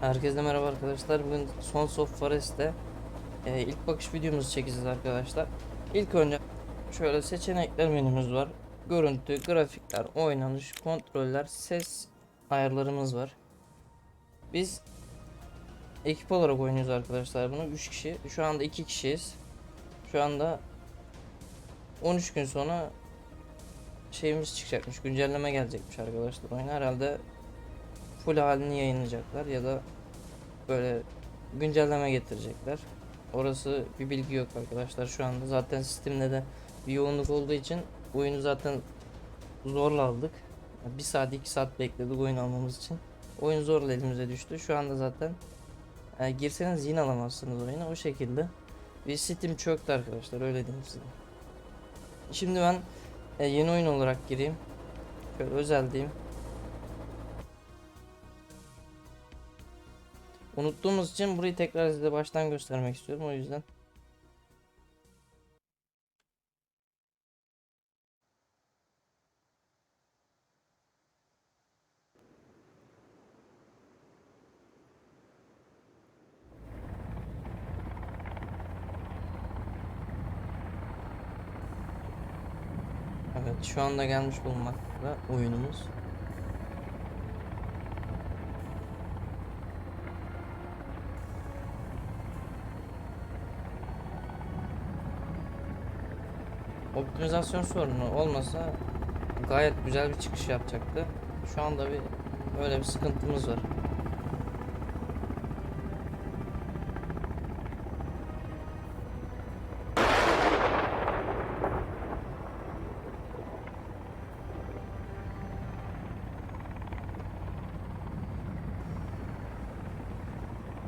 Herkese merhaba arkadaşlar. Bugün Sons of Forest'te e, ilk bakış videomuzu çekeceğiz arkadaşlar. İlk önce şöyle seçenekler menümüz var. Görüntü, grafikler, oynanış, kontroller, ses ayarlarımız var. Biz ekip olarak oynuyoruz arkadaşlar bunu. 3 kişi. Şu anda 2 kişiyiz. Şu anda 13 gün sonra şeyimiz çıkacakmış. Güncelleme gelecekmiş arkadaşlar. Oyun herhalde full halini yayınlayacaklar ya da böyle güncelleme getirecekler. Orası bir bilgi yok arkadaşlar şu anda. Zaten sistemde de bir yoğunluk olduğu için oyunu zaten zorla aldık. Bir saat iki saat bekledik oyun almamız için. Oyun zorla elimize düştü. Şu anda zaten e, girseniz yine alamazsınız oyunu o şekilde. Bir Steam çöktü arkadaşlar öyle diyeyim size. Şimdi ben e, yeni oyun olarak gireyim. Şöyle özel diyeyim. Unuttuğumuz için burayı tekrar size baştan göstermek istiyorum o yüzden. Evet şu anda gelmiş bulunmakta oyunumuz. Optimizasyon sorunu olmasa gayet güzel bir çıkış yapacaktı. Şu anda bir öyle bir sıkıntımız var.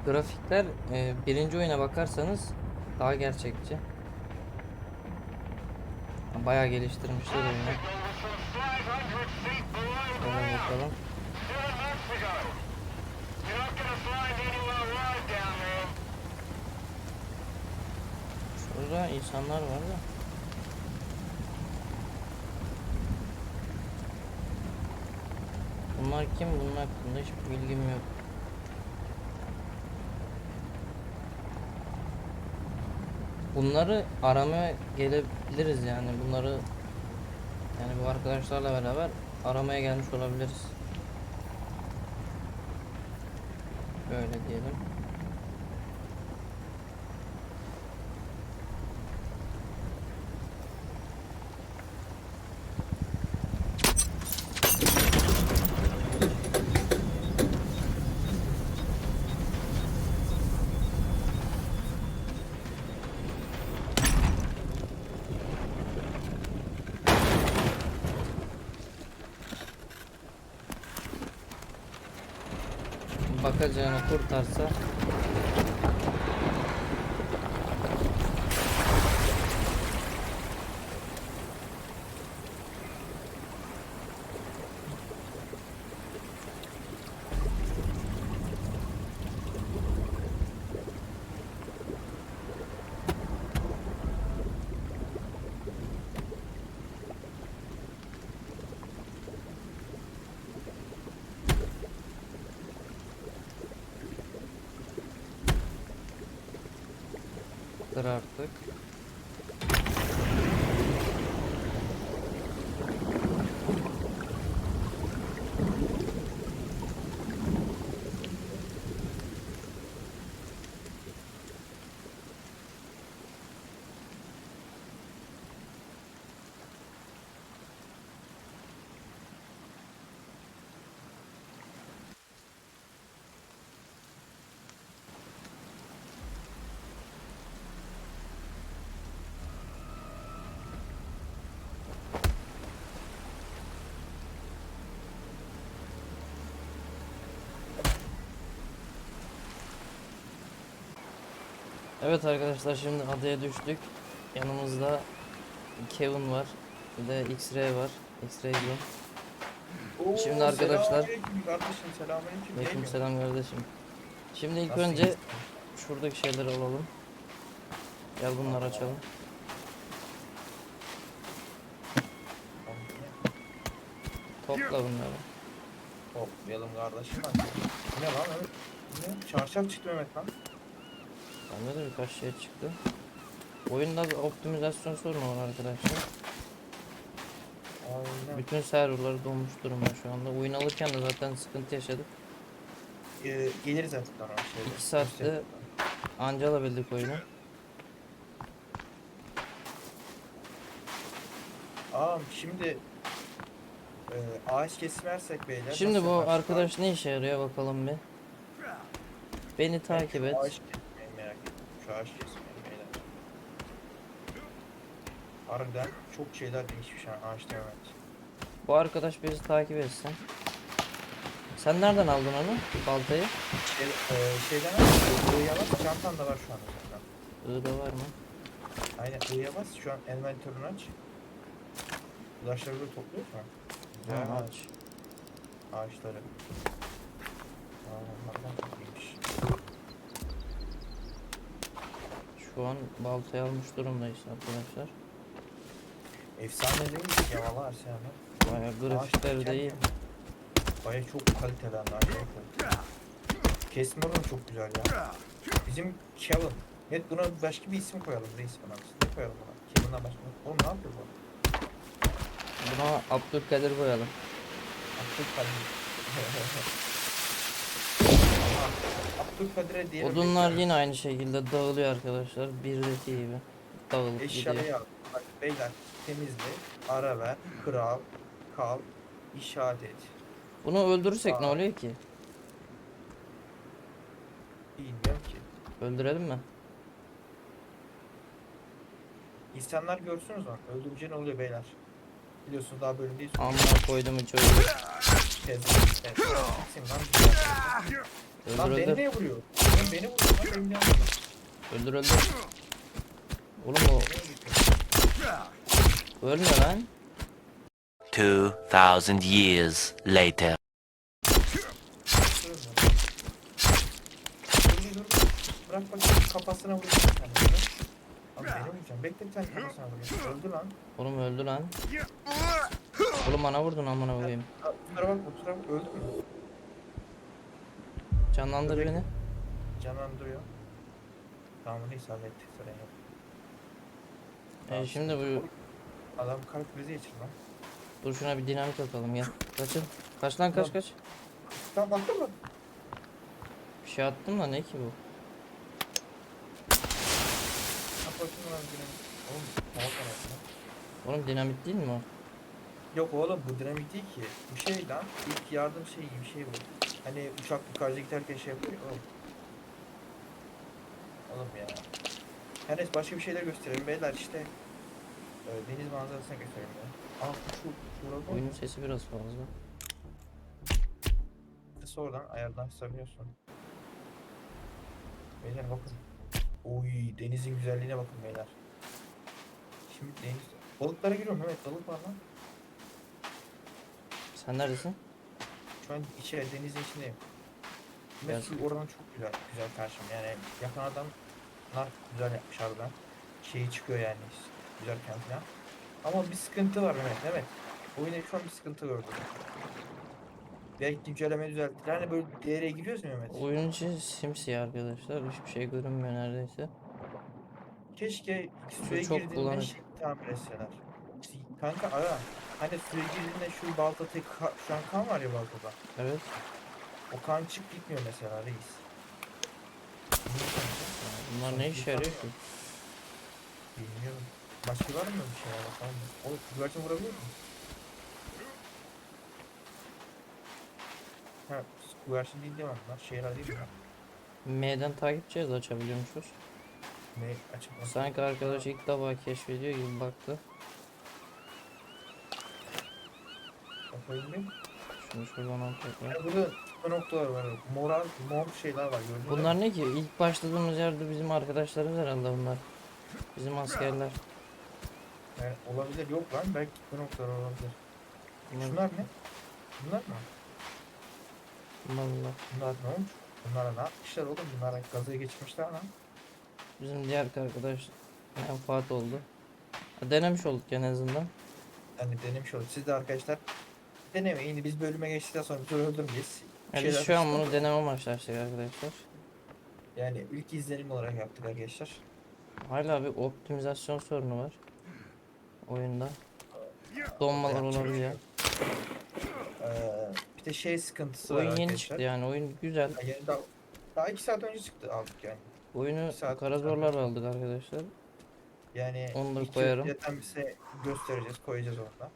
Grafikler e, birinci oyuna bakarsanız daha gerçekçi. Bayağı geliştirmişler oyunu. Şöyle bakalım. Şurada insanlar var da. Bunlar kim? Bunun hakkında hiçbir bilgim yok. Bunları aramaya gelebiliriz yani bunları yani bu arkadaşlarla beraber aramaya gelmiş olabiliriz. Böyle diyelim. Bakacağını kurtarsa artık. Evet arkadaşlar şimdi adaya düştük. Yanımızda Kevin var. Bir de X-Ray var. X-Ray. Oo, Şimdi arkadaşlar- selamünaleyküm Kardeşim selamünaleyküm. Aleyküm Değil mi? selam kardeşim. Şimdi ilk önce şuradaki şeyleri alalım. Gel bunları açalım. Topla bunları. Toplayalım kardeşim. Bu ne lan? Ne? Çarşaf çıktı Mehmet lan. Bende de birkaç şey çıktı. Oyunda bir optimizasyon sorunu var arkadaşlar. Aynen. Bütün serverları donmuş durumda şu anda. Oyun alırken de zaten sıkıntı yaşadık. Ee, geliriz artık o şeyde. İki saatte anca alabildik oyunu. Aa şimdi e, ağaç kesmersek beyler. Şimdi bu arkadaş ne işe yarıyor bakalım bir. Beni takip et. Ağaç ağaç kesmeyi beyler. Harbiden çok şeyler değişmiş ha ağaçta evet. Bu arkadaş bizi takip etsin. Sen nereden aldın onu? Baltayı? Şey, e, şeyden al. I'ya bas. Çantan da var şu anda zaten. Iğda var mı? Aynen I'ya bas. Şu an envanterını aç. Ulaşları böyle topluyoruz mu? Ha, ağaç. aç. Ağaçları. Aa, onlardan çok Şu an baltayı almış durumdayız arkadaşlar. Efsane değil mi ya valla Arsen abi? Bayağı Ağaç grafikleri de iyi. Baya çok kaliteli arkadaşlar. Kesme oranı çok güzel ya. Bizim Kevin. Evet buna başka bir isim koyalım reis buna. Ne koyalım buna? Kevin'den başka. Oğlum ne yapıyor bu? Buna Abdülkadir koyalım. Abdülkadir. Diyelim. Odunlar yine aynı şekilde dağılıyor arkadaşlar. Birdeki gibi. Dağılıp gidiyor. Eşyayı al. Bak beyler temizle, ara ver, kral, kal, işaret et. Bunu öldürürsek ne Aa. oluyor ki? Bilmiyorum ki. Öldürelim mi? İnsanlar görsünüz mü? Öldürünce ne oluyor beyler? Biliyorsunuz daha bölümdeyiz. Amına koydum öldür. Tez. Evet. Kimsin lan? Öldür Lan beni öldür. niye vuruyor? Lan beni vuruyor lan beni vuruyor? Öldür öldür. Oğlum o ölmüyor lan. 2,000 years later. Bırak bakayım kafasına beni vuracağım. Bekle bir tane kafasına vurayım. Öldü lan. Oğlum öldü lan. Oğlum bana vurdun amına koyayım. Kusura bakma kusura. Öldü mü? Canlandır beni. Canlandırıyor. Tamam neyse hallettik sorun yok. E, Tamam, şimdi bu. Adam kalp krizi geçirdi lan. dur şuna bir dinamit atalım gel. Kaçın. Kaç lan kaç Tamam. kaç. Tamam baktın mı? Bir şey attım da ne ki bu? Kapatın lan dinamit. Oğlum kanatına. Oğlum dinamit değil mi o? Yok oğlum bu dinamit değil ki. Bu şey lan. İlk yardım şeyi gibi bir şey bu. Hani uçak yukarıda giderken şey yapıyor ya oğlum. Oğlum ya. Her neyse başka bir şeyler gösterelim beyler işte. Ee, deniz manzarasına gösterelim ya. Aa şu şurada Oyunun sesi biraz fazla. Sonradan ayardan sarıyorsun. Beyler bakın. Oy denizin güzelliğine bakın beyler. Şimdi deniz... Balıklara giriyorum evet balık var lan. Sen neredesin? Şu an içeri denizin içindeyim. Gel. su oranı çok güzel. Güzel karşım yani yakan adamlar güzel yapmış harbiden. Şeyi çıkıyor yani güzelken falan. Ama bir sıkıntı var Mehmet evet. Oyunda şu an bir sıkıntı gördüm. Belki güncelleme düzelttiler. Hani böyle değere giriyoruz ya Mehmet. Oyunun içi simsiyah arkadaşlar. Hiçbir şey görünmüyor neredeyse. Keşke suya girdiğinde şey tamir etseler. Kanka ara. Hani girdiğinde şu balta tek ka- şu an kan var ya baltada. Evet. O kan çık gitmiyor mesela reis. Bunlar ne işe yarıyor ki? Bilmiyorum. Başka var mı bir şey bakalım. O güvercin vurabiliyor mu? Ha, güvercin değil değil mi? Bunlar şeyler değil mi? M'den takipçiyiz açabiliyormuşuz. Ne açık? Sanki arkadaş ilk defa keşfediyor gibi baktı. Bakayım bir. Şunu şuradan al tekrar. Ya burada bu noktalar var. Moral, mor şeyler var gördün mü? Bunlar ne ki? İlk başladığımız yerde bizim arkadaşlarımız herhalde bunlar. Bizim askerler. Yani olabilir yok lan belki bu noktalar olabilir. Bunlar, Şunlar ne? Bunlar mı? bunlar, bunlar. Bunlar ne olmuş? Bunlara ne yapmışlar oğlum? Bunlara gazı geçmişler lan. Bizim diğer arkadaş menfaat oldu. Ha, Denemiş olduk en azından. Yani denemiş olduk. Siz de arkadaşlar denemeyin. Biz bölüme geçtikten sonra biz öldürmeyeceğiz. Yani biz şu an bunu deneme amaçlı açtık arkadaşlar. Yani ilk izlenim olarak yaptık arkadaşlar. Hala bir optimizasyon sorunu var. Oyunda. Donmalar bir olabiliyor. Ee, bir de şey sıkıntısı var Oyun yeni arkadaşlar. çıktı yani oyun güzel. Yani daha, daha iki saat önce çıktı aldık yani. Oyunu Bir saat- kara zorlar aldık arkadaşlar. Yani iki koyarım. bize göstereceğiz, koyacağız orada.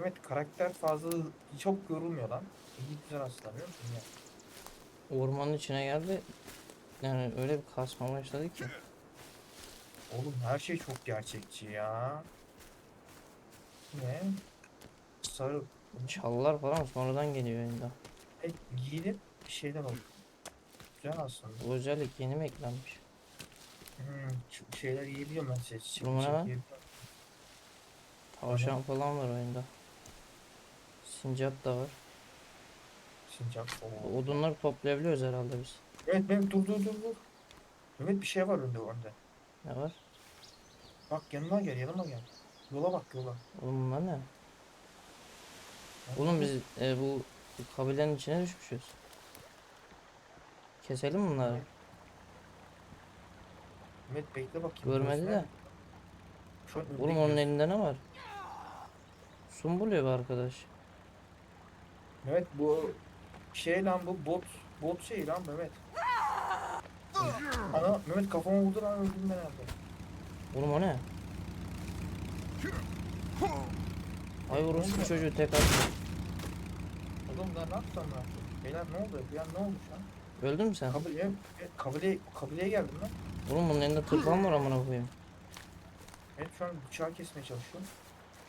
Evet karakter fazla çok yorulmuyor lan. İyi güzel aslında biliyor musun ya? Ormanın içine geldi. Yani öyle bir kasma başladı ki. Oğlum her şey çok gerçekçi ya. Ne? Sarı. Çallar falan sonradan geliyor oyunda. E, giyinip bir şeyler oldu. Güzel aslında. Bu özellik yeni mi eklenmiş? Hmm, şeyler yiyebiliyorum ben şey. Çiçek, Numara? çiçek yiyebiliyorum. Tavşan falan var oyunda. Sincap da var. Sincap. Bu Odunları toplayabiliyoruz herhalde biz. Evet Mehmet dur dur dur dur. Mehmet bir şey var önde önde. Ne var? Bak yanıma gel yanıma gel. Yola bak yola. Oğlum bunlar ne? Oğlum biz e, bu, kabilenin içine düşmüşüz. Keselim bunları. Mehmet bekle bakayım. Görmedi de. Oğlum onun elinde ne var? Sumbuluyor bu arkadaş. Mehmet bu şey lan bu bot bot şey lan Mehmet. Ana Mehmet kafama vurdu lan öldüm ben herhalde. Oğlum o ne? Ay orospu çocuğu tek attı. Oğlum ben ne yaptım lan? Beyler ne oldu? Bir an ne oldu şu an? Öldün mü sen? Kabileye, kabileye, kabileye geldim lan. Oğlum bunun elinde tırpan var amına koyayım. Evet şu an bıçağı kesmeye çalışıyorum.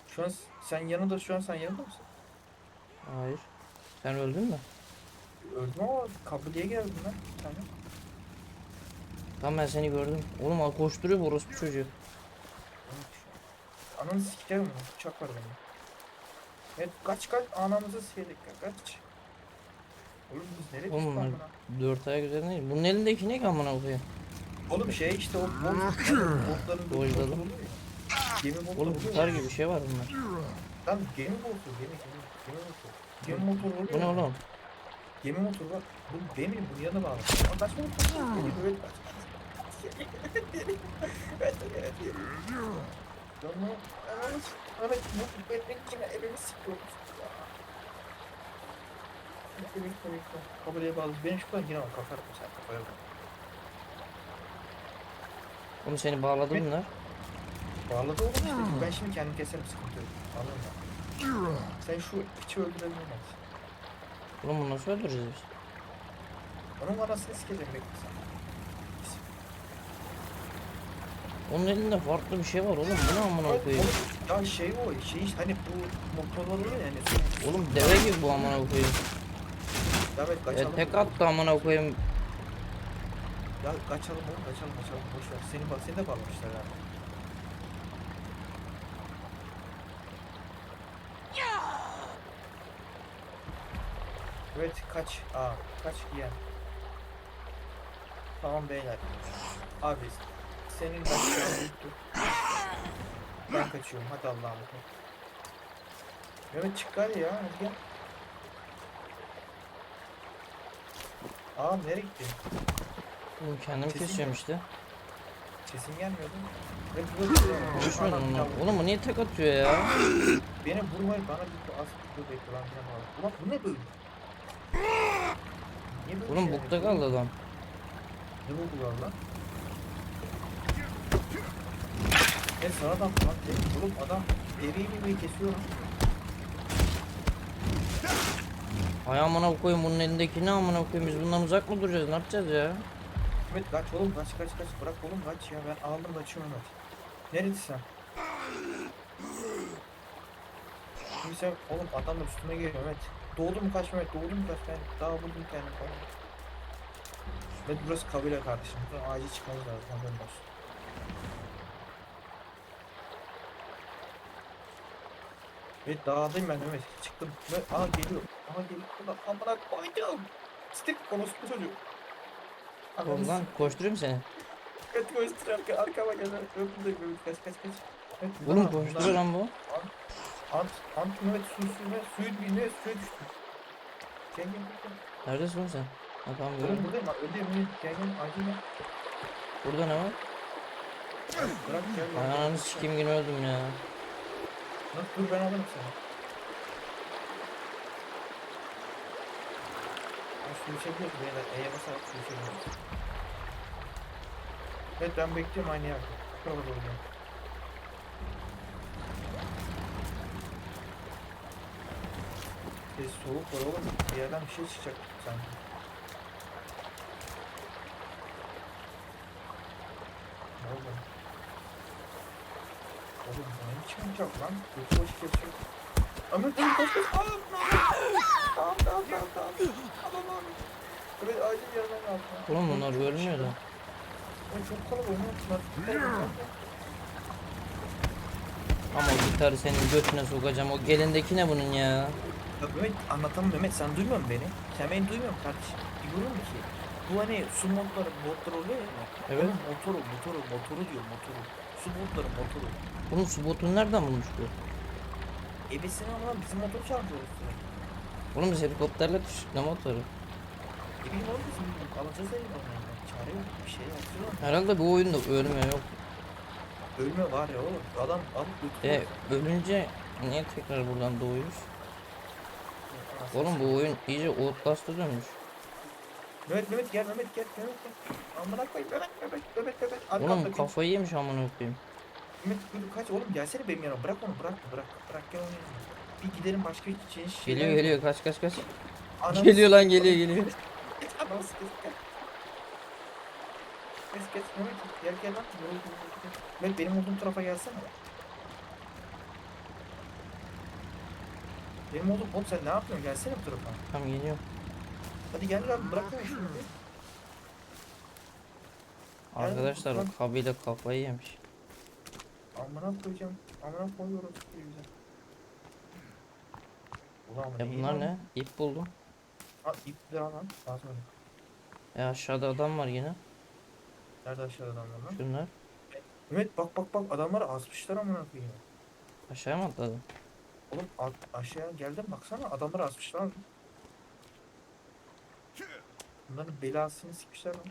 Şu an sen yanında şu an sen yanında mısın? Hayır. Sen öldün mü? Öldüm ama kabileye geldim lan. Bir tane. Tamam ben seni gördüm. Oğlum al koşturuyor bu orospu çocuğu. Ananı sikerim onu. Bıçak var benim. Evet kaç kaç anamızı sikedik kaç. Oğlum biz nereye Oğlum bunlar amına? dört ayak üzerinde değil. Bunun elindeki ne ki amına koyayım? Oğlum şey işte o bot, botların bir Dojladım. botu oluyor ya. Gemi botu Oğlum oluyor tutar ya. gibi bir şey var bunlar. Lan gemi botu gemi gemi gemi botu. Gemi motoru oluyor. Bu ne oğlum? Gemi motoru var. Bu demir bunun yanına bağlı. Ama kaçma Gemi böyle kaç. Evet evet evet. Ama evet evet bu benim kime evimi sıkıyormuş. Kameraya bağlı. Benim şu kadar yine bak kafarım sen kafaya bak. Oğlum seni bağladı Ben- bunlar. Bağladı oğlum işte. Ben şimdi kendim keserim sıkıntı yok. Anladın mı? Sen şu piçi öldürebilirsin. Oğlum bunu nasıl öldüreceğiz biz? Onun anasını sikeceğim bekle sen. Onun elinde farklı bir şey var oğlum. Bu ne amına koyayım? Ya şey o şey hani bu motorlar oluyor ya hani. Oğlum deve gibi bu amına koyayım. Ya evet Ya kaçalım. tek attı amına koyayım. Ya kaçalım oğlum kaçalım kaçalım. Boş ver. Seni, bak seni de bağlamışlar ha. Evet kaç. Aa kaç giyen. Tamam beyler. Abi senin kaçacağın büyüktür. Ben kaçıyorum hadi Allah'a emanet. Mehmet çık gari ya hadi gel. Aa nereye gittin? Oğlum kendim Kesin kesiyorum işte. Sesin gelmiyordu. Ve bu Düşmedi Adam bir onlar. daha- Oğlum bu niye tek atıyor ya? Beni vurmayın bana bir az bir bekle daha Ulan bu ne böyle? Niye böyle Oğlum bukta yapıyor? kaldı adam. Ne buldular lan? Ne sana adam lan ne? Oğlum adam deriyi gibi kesiyor lan. Ay amına koyayım bunun elindeki ne amına koyayım biz bundan uzak mı duracağız ne yapacağız ya? Ahmet kaç oğlum kaç kaç kaç bırak oğlum kaç ya ben aldım kaçıyorum Ahmet. Neredesin sen? Şimdi sen oğlum adamlar üstüme geliyor Mehmet. Doğdu mu kaç Mehmet doğdu mu kaç daha buldum kendimi falan. Mehmet burası kabile kardeşim. Buradan acil çıkmamız lazım haberin olsun. Evet dağdayım ben Mehmet. Çıktım. Mehmet, aha geliyor. Aha geliyor. Ulan amına koydum. Stik konuşma çocuğu. Oğlum lan koşturayım seni. Kaç koştur arka, arkama gel. De böyle kaç kaç kaç. Evet, Oğlum koşturuyor lan bu. Ant, ant Mehmet su su ve suyu bilmiyor suya düştü. Gel gel gel. Neredesin oğlum sen? Ha tamam Oğlum gördüm. buradayım bak Mehmet gel gel acil gel. Burada ne var? Bırak gel. Ay gel. ananı sikeyim yine öldüm ya. Lan dur ben alırım seni. Ben su içebiliyoruz beyler. E'ye basarak su içebiliyoruz. Evet ben bekliyorum aynı yerde. Şurada doğru gel. E, soğuk var oğlum. Bir yerden bir şey çıkacak sanki. Ne oldu? Oğlum hiç çıkmayacak lan. Yoksa hoş kesiyor. Ama dur koş koş. Tamam tamam tamam tamam. Tamam abi. Buraya acil yerden kaldı. Oğlum bunlar görünmüyor da. Oğlum çok kalabalık. ne. Ama gitarı senin götüne sokacağım. O gelindeki ne bunun ya? Mehmet anlatamam Mehmet sen duymuyor musun beni? Sen beni duymuyor musun kardeşim? Musun ki? Bu hani su modları modlar oluyor ya. Evet. Onun motoru motoru motoru diyor motoru. Su modları motoru. Bunun su botunu nereden bulmuş bu? Ebesini ama bizim motor çarpıyoruz. Oğlum biz helikopterle düştük ne motoru? E bilmiyorum oğlum bizim alacağız bana yani. Çare yok bir şey yapıyor. Herhalde bu oyunda ölme yok. Ölme var ya oğlum. Adam alıp E götürüyor. ölünce niye tekrar buradan doğuyoruz? Oğlum bu oyun iyice Outlast'a dönmüş. Mehmet Mehmet gel Mehmet gel Mehmet gel. Amına koyayım Mehmet Mehmet Mehmet Mehmet. Oğlum Arkamda gel. kafayı yemiş amına koyayım. Mehmet dur kaç oğlum gelsene benim yanıma bırak onu bırak bırak bırak gel yanına. Bir gidelim başka bir şey Geliyor geliyor kaç kaç kaç. Ananı Geliyor lan geliyor geliyor. Ananı s- kes kes. Mehmet gel gel lan. Mehmet benim olduğum tarafa gelsene. Benim olduğum oğlum sen ne yapıyorsun gelsene bu tarafa. Tamam geliyor. Hadi gel lan bırak beni bir. Arkadaşlar lan. kabile kafayı yemiş. Amına koyacağım. Amına koyuyoruz bize. Ulan Ya iyi bunlar lan. ne? İp buldum. Ha ip ver lan. Lazım öyle. E aşağıda adam var yine. Nerede aşağıda adamlar lan? Şunlar. Mehmet bak bak bak adamları asmışlar amına koyayım. Aşağıya mı atladı? Oğlum a- aşağıya geldim baksana adamları asmışlar. Bunların belasını sikmişler lan.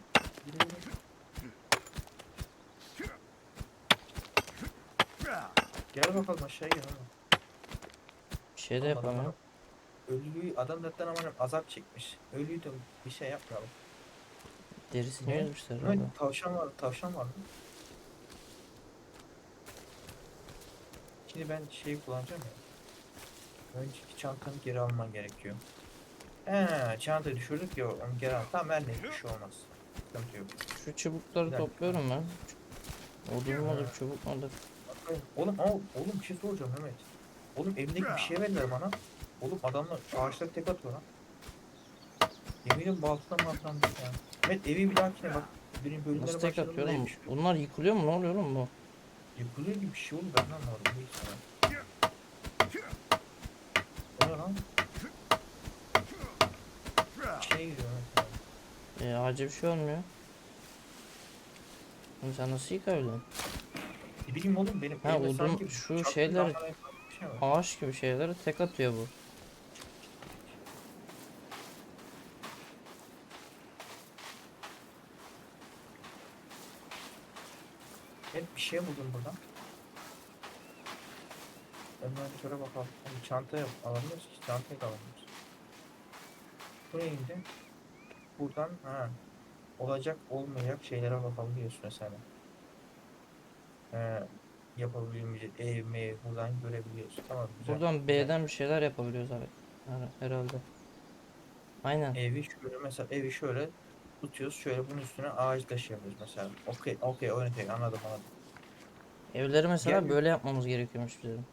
Gel bakalım aşağıya gel oğlum. Bir şey de yapamıyorum. adamlar- Ölüyü adam zaten aman azap çekmiş. Ölüyü de bir şey yapmayalım. Derisini Ne? yüzmüşler. Evet tavşan var tavşan var. Şimdi ben şeyi kullanacağım ya. Önceki çantanı geri alman gerekiyor. He, çantayı düşürdük ya onu geri al. Tamam ben de bir şey olmaz. Sıkıntı yok. Şu çubukları topluyorum ben. Odun mudur çubuk mudur? Bakayım. Oğlum ama oğlum bir şey soracağım Mehmet. Oğlum evdeki bir şey verdiler bana. Oğlum adamlar ağaçlara tek atıyor lan. Yemin ederim baltadan baltadan değil ya. Mehmet evi bir dahakine bak. Benim bölümlere Nasıl tek başladığımda atıyor oğlum? neymiş? Bunlar yıkılıyor mu? Ne oluyor oğlum bu? Yıkılıyor gibi bir şey oldu ben anlamadım. Lan. O ne lan? Bir giriyor mesela. E ağaca bir şey olmuyor. Oğlum sen nasıl yıkabiliyorsun? Ne bileyim oğlum benim Ha, odun- sanki şu çarptı şeyler- bir şey var. Ağaç gibi şeyleri tek atıyor bu. Evet bir şey buldum buradan. Hemen şöyle bakalım. Oğlum çanta yok. Alamıyoruz ki. Çantayı da alamıyoruz. Bu neydi? Buradan ha. Olacak olmayacak şeylere bakabiliyorsun mesela. Ee, yapabilmeyecek ev mev buradan görebiliyorsun. Tamam güzel. Buradan. B'den bir şeyler yapabiliyoruz abi. Her- Herhalde. Aynen. Evi şöyle mesela evi şöyle tutuyoruz. Şöyle bunun üstüne ağaç taşı yapıyoruz mesela. Okey okey okey anladım anladım. Evleri mesela Gel- böyle yapmamız gerekiyormuş bizim.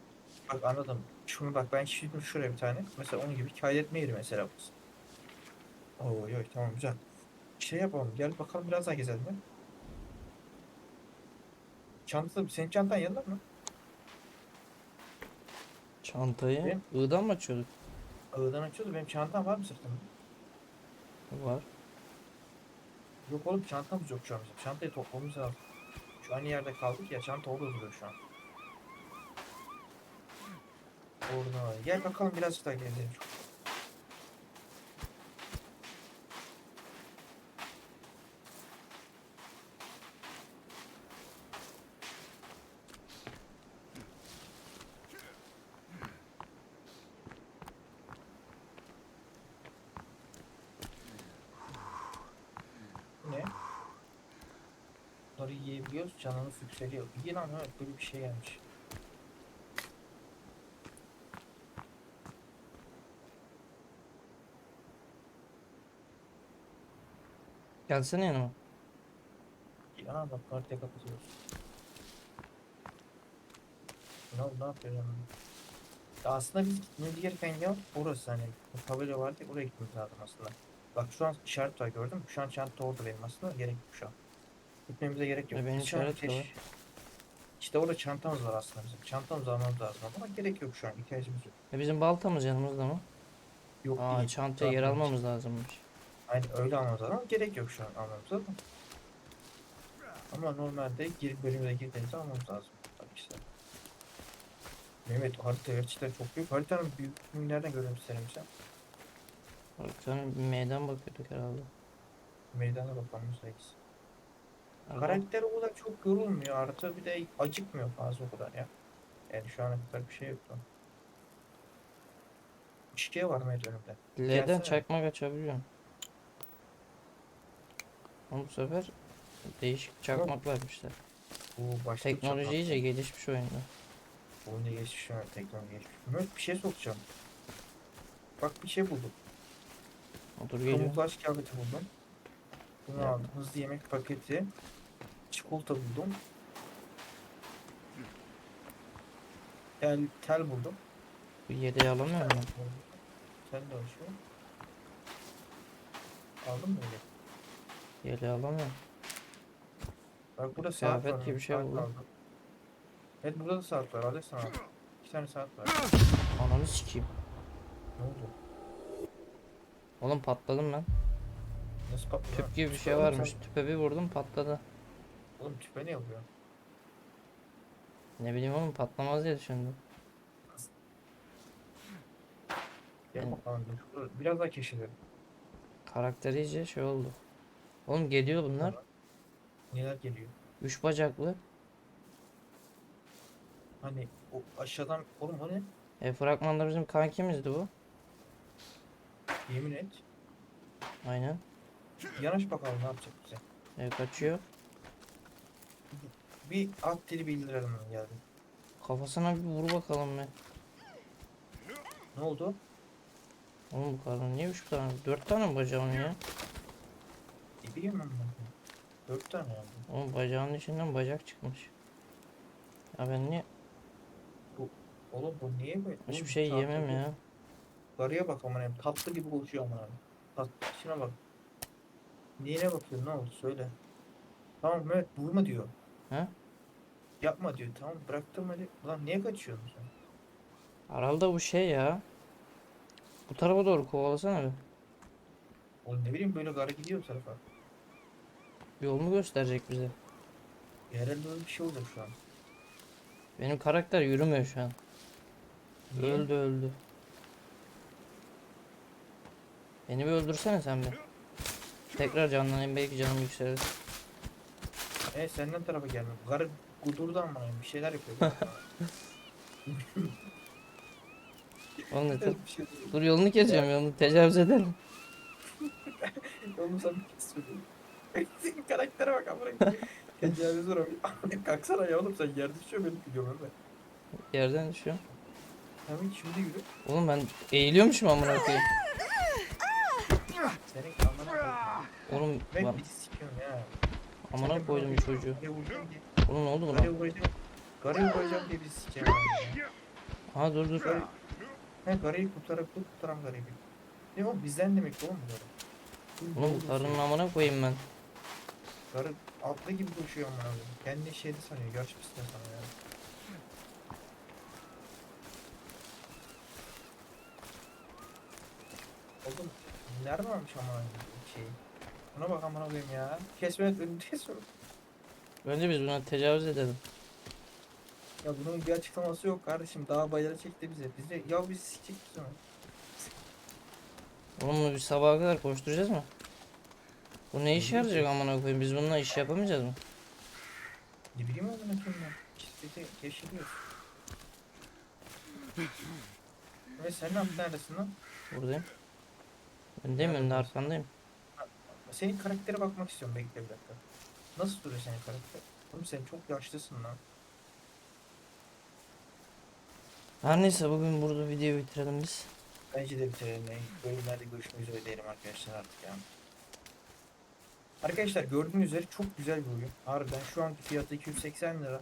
Bak anladım. Şunu bak ben çizdim şuraya bir tane. Mesela onun gibi kaydetme yeri mesela bu. Oo yok tamam güzel. Şey yapalım gel bakalım biraz daha gezelim. ya. Çanta senin çantan yanında mı? Çantayı Benim- ığdan mı açıyorduk? Ağırdan açıyordu benim çantam var mı sırtımda? Var. Yok oğlum çantamız yok şu an bizim. Çantayı toplamamız lazım. Şu an yerde kaldık ya çanta orada duruyor şu an. Orada var. Gel bakalım birazcık daha gezelim. Bu ne? Bunları canımız yükseliyor. İyi lan evet böyle bir şey gelmiş. Gelsene yanıma. Aa bak kartaya kapatıyoruz. Ne ne yapıyorum? Ya aslında biz gitmemiz gereken yer orası hani. Bu tabela vardı ya, oraya gitmemiz lazım aslında. Bak şu an işaret var gördün mü? Şu an çanta orada benim aslında gerek yok şu an. Gitmemize gerek yok. E, benim Biz şu an işaret de keş- var. İşte orada çantamız var aslında bizim. Çantamızı almamız lazım ama gerek yok şu an ihtiyacımız yok. E bizim baltamız yanımızda mı? Yok Aa değil. çantaya yer almamız lazımmış. Aynen öyle almamız lazım ama gerek yok şu an almamıza da. Ama normalde gir bölümüne girdiğimizde almamız lazım. Tabii işte. Mehmet harita gerçekten çok büyük. Haritanın büyüklüğünü nereden görüyorum isterim sen? Haritanın meydan bakıyorduk herhalde. Meydana bakmamız lazım. Karakter o kadar çok yorulmuyor. Harita bir de acıkmıyor fazla o kadar ya. Yani şu ana kadar bir şey yoktu. Bir şey var Mehmet önümde. L'den çakmak açabiliyorum. Ama bu sefer değişik çakmak vermişler. Bu başka Teknoloji iyice gelişmiş oyunda. Oyunda şu an teknoloji geçmiş. Mehmet bir şey sokacağım. Bak bir şey buldum. O dur geliyor. Kamuflaj kıyafeti buldum. Bunu aldım. Hızlı yemek paketi. Çikolata buldum. Tel, tel buldum. Bu yedeği alamıyor mu? Tel de şu. Aldın mı öyle? Yeleği alamıyorum. Bak burada saat var. gibi bir şey buldum. aldım. Evet burada da saat var. Hadi sana. İki tane saat var. Ananı sikeyim. Ne oldu? Oğlum patladım ben. Nasıl patlıyor? Tüp gibi bir şey oğlum varmış. sen- Tüpe bir vurdum patladı. Oğlum tüpe ne yapıyor? Ne bileyim oğlum patlamaz diye düşündüm. Dur. Şurada Biraz daha keşfedelim. Karakter iyice şey oldu. Oğlum geliyor bunlar. Neler geliyor? Üç bacaklı. Hani o aşağıdan oğlum o ne? E fragmanda bizim kankimizdi bu. Yemin et. Aynen. Yanaş bakalım ne yapacak bize. E kaçıyor. Bir at dili bildirelim geldi. Kafasına bir vur bakalım be. Ne oldu? Oğlum bu karının niye üç tane? Dört tane mi bacağı onun ya? E, bileyim ben bunu. Dört tane aldım. Oğlum bacağının içinden bacak çıkmış. Ya ben niye Oğlum bu niye böyle? hiçbir şey yemem bu. ya. Karıya bak aman tatlı gibi konuşuyor aman abi. Tatlı şuna bak. Neyine bakıyorsun ne oldu söyle. Tamam Mehmet vurma diyor. He? Yapma diyor tamam bıraktım hadi. Lan niye kaçıyorsun sen? Herhalde bu şey ya. Bu tarafa doğru kovalasana bir. Oğlum ne bileyim böyle karı gidiyor bu tarafa. Yolunu gösterecek bize. Herhalde öyle bir şey olacak şu an. Benim karakter yürümüyor şu an. Niye? Öldü öldü. Beni bir öldürsene sen bir. Tekrar canlanayım belki canım yükselir. E senden tarafa gelme. Karı kudurdu ama bir şeyler yapıyor. Ne bir şey. Dur yolunu keseceğim yolunu tecavüz ederim. Oğlum sen. Senin karaktere bak amına. Tecavüz abi. Kalksana ya oğlum sen yerde düşüyor benim gidiyorum öyle. Yerden düşüyorum. Tamam şimdi yürü. Oğlum ben eğiliyormuşum amına koyayım. Senin amına. Oğlum Ben ben bizi sikiyorum ya. amına koydum çocuğu. Karıya vuracağım diye. Oğlum ne oldu buna? Karıya vuracağım. Karıya vuracağım diye bizi sikeceğim. ya. Ha dur dur. Karı... He karıyı kurtarıp dur kurtaran karıyı bir. Ne o bizden demek oğlum bu Oğlum bu karının amına koyayım ben. Karı atlı gibi koşuyor amına koyayım. Kendini şeydi sanıyor. Yaş pisine sanıyor ya. Oğlum nerede varmış amına koyayım şey? Buna bak amına koyayım ya. Kesme önünü kesme. Bence biz buna tecavüz edelim. Ya bunun bir açıklaması yok kardeşim. Daha bayıra çekti bize. Bize ya biz sikecek sonra. Oğlum bunu bir sabaha kadar koşturacağız mı? Bu ne işe yarayacak amına koyayım? Biz bununla iş yapamayacağız mı? Ne bileyim oğlum ben ben. Bizi keşfediyoruz. Ve sen ne yaptın neredesin lan? Buradayım. Öndeyim önde arkandayım. Senin karaktere bakmak istiyorum bekle bir dakika. Nasıl duruyor senin karakter? Oğlum sen çok yaşlısın lan. Her neyse bugün burada videoyu bitirelim biz. Bence de bitirelim. Bölümlerde görüşmek üzere diyelim arkadaşlar artık yani. Arkadaşlar gördüğünüz üzere çok güzel bir oyun. Harbiden şu anki fiyatı 280 lira.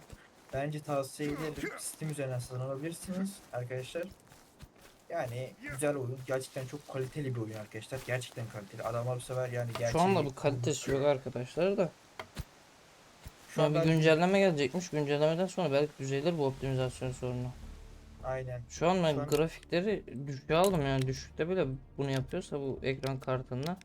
Bence tavsiye ederim. Steam üzerinden satın alabilirsiniz arkadaşlar. Yani güzel oyun. Gerçekten çok kaliteli bir oyun arkadaşlar. Gerçekten kaliteli. Adamlar bu sefer yani gerçeği... Şu anda bu kalitesi yok arkadaşlar da. Şu an bir güncelleme gelecekmiş. Güncellemeden sonra belki düzelir bu optimizasyon sorunu. Aynen. Şu an ben Şu an- grafikleri düşüğe aldım yani düşükte bile bunu yapıyorsa bu ekran kartında.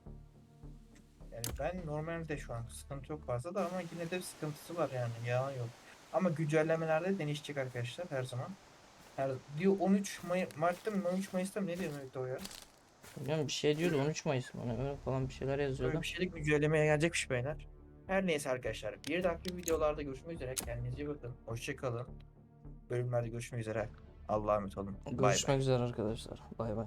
Yani ben normalde şu an sıkıntı yok fazla da ama yine de bir sıkıntısı var yani yalan yok. Ama güncellemelerde değişecek arkadaşlar her zaman. Her diyor 13 May Mart'ta mı 13 Mayıs'ta mı ne diyor Mehmet o ya? Bilmiyorum bir şey diyordu 13 Mayıs mı? Hani öyle falan bir şeyler yazıyordu. Böyle bir şeylik güncellemeye gelecekmiş beyler. Her neyse arkadaşlar bir dahaki videolarda görüşmek üzere. Kendinize iyi bakın. Hoşçakalın. Bölümlerde görüşmek üzere. Allah'a emanet olun. Bay bay. Görüşmek üzere arkadaşlar. Bay bay.